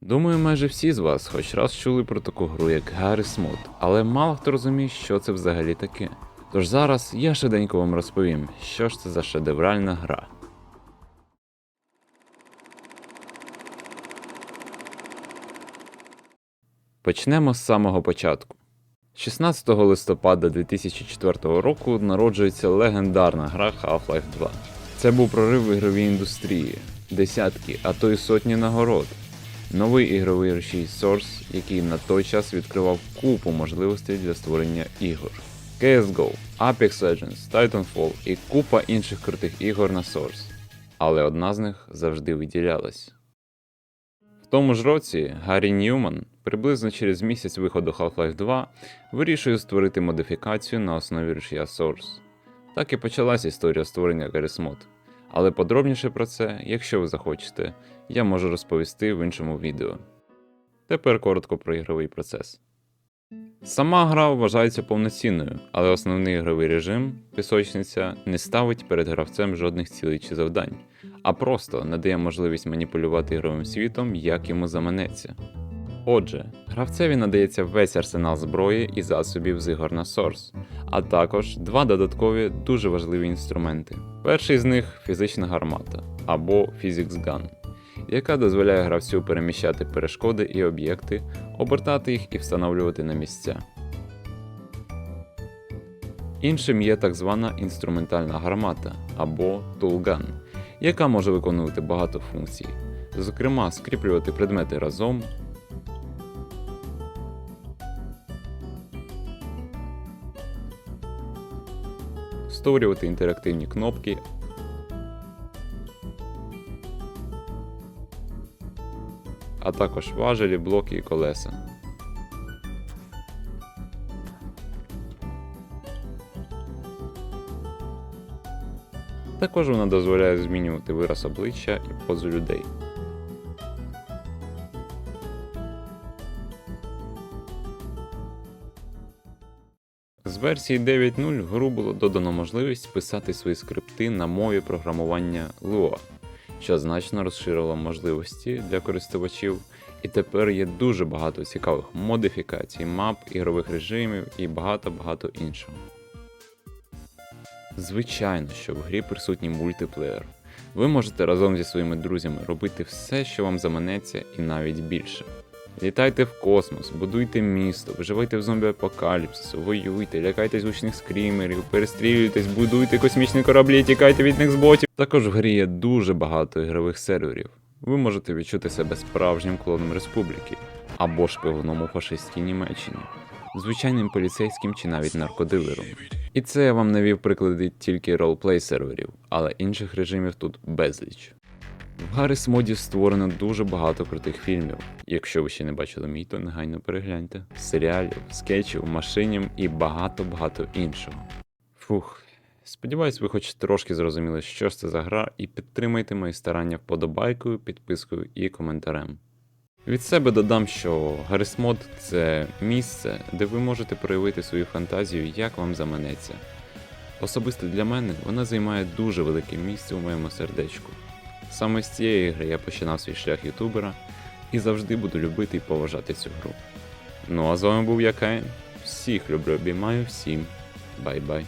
Думаю, майже всі з вас хоч раз чули про таку гру, як Garry's Mod, але мало хто розуміє, що це взагалі таке. Тож зараз я швиденько вам розповім, що ж це за шедевральна гра. Почнемо з самого початку. 16 листопада 2004 року народжується легендарна гра Half-Life 2. Це був прорив в ігровій індустрії, десятки, а то й сотні нагород. Новий ігровий рушій Source, який на той час відкривав купу можливостей для створення ігор. CSGO, Apex Legends, Titanfall і купа інших крутих ігор на Source. Але одна з них завжди виділялась. В тому ж році Гаррі Ньюман, приблизно через місяць виходу Half-Life 2, вирішує створити модифікацію на основі рушія Source. Так і почалася історія створення Garry's Mod. Але подробніше про це, якщо ви захочете, я можу розповісти в іншому відео. Тепер коротко про ігровий процес. Сама гра вважається повноцінною, але основний ігровий режим пісочниця не ставить перед гравцем жодних цілей чи завдань, а просто надає можливість маніпулювати ігровим світом, як йому заманеться. Отже, гравцеві надається весь арсенал зброї і засобів з ігор на Source, а також два додаткові дуже важливі інструменти. Перший з них фізична гармата або Physics Gun, яка дозволяє гравцю переміщати перешкоди і об'єкти, обертати їх і встановлювати на місця. Іншим є так звана інструментальна гармата або Toolgun, яка може виконувати багато функцій, зокрема скріплювати предмети разом, створювати інтерактивні кнопки, а також важелі, блоки і колеса. Також вона дозволяє змінювати вираз обличчя і позу людей. З версії 9.0 в гру було додано можливість писати свої скрипти на мові програмування Lua, що значно розширило можливості для користувачів, і тепер є дуже багато цікавих модифікацій, мап, ігрових режимів і багато-багато іншого. Звичайно, що в грі присутній мультиплеєр. Ви можете разом зі своїми друзями робити все, що вам заманеться, і навіть більше. Літайте в космос, будуйте місто, виживайте в зомбі-апокаліпсису, воюйте, лякайте звучних скрімерів, перестрілюйтесь, будуйте космічні кораблі, тікайте від них з ботів. Також в грі є дуже багато ігрових серверів. Ви можете відчути себе справжнім клоном республіки або шпигуном у фашистській Німеччині, звичайним поліцейським чи навіть наркодилером. І це я вам навів приклади тільки ролплей серверів, але інших режимів тут безліч. В Гарріс моді створено дуже багато крутих фільмів. Якщо ви ще не бачили мій, то негайно перегляньте. Серіалів, скетчів, машинів і багато-багато іншого. Фух. Сподіваюсь, ви хоч трошки зрозуміли, що ж це за гра, і підтримайте мої старання вподобайкою, підпискою і коментарем. Від себе додам, що Гарріс Мод це місце, де ви можете проявити свою фантазію, як вам заманеться. Особисто для мене вона займає дуже велике місце у моєму сердечку. Саме з цієї гри я починав свій шлях ютубера і завжди буду любити і поважати цю гру. Ну а з вами був я Каїн. Всіх люблю, обіймаю, всім бай-бай.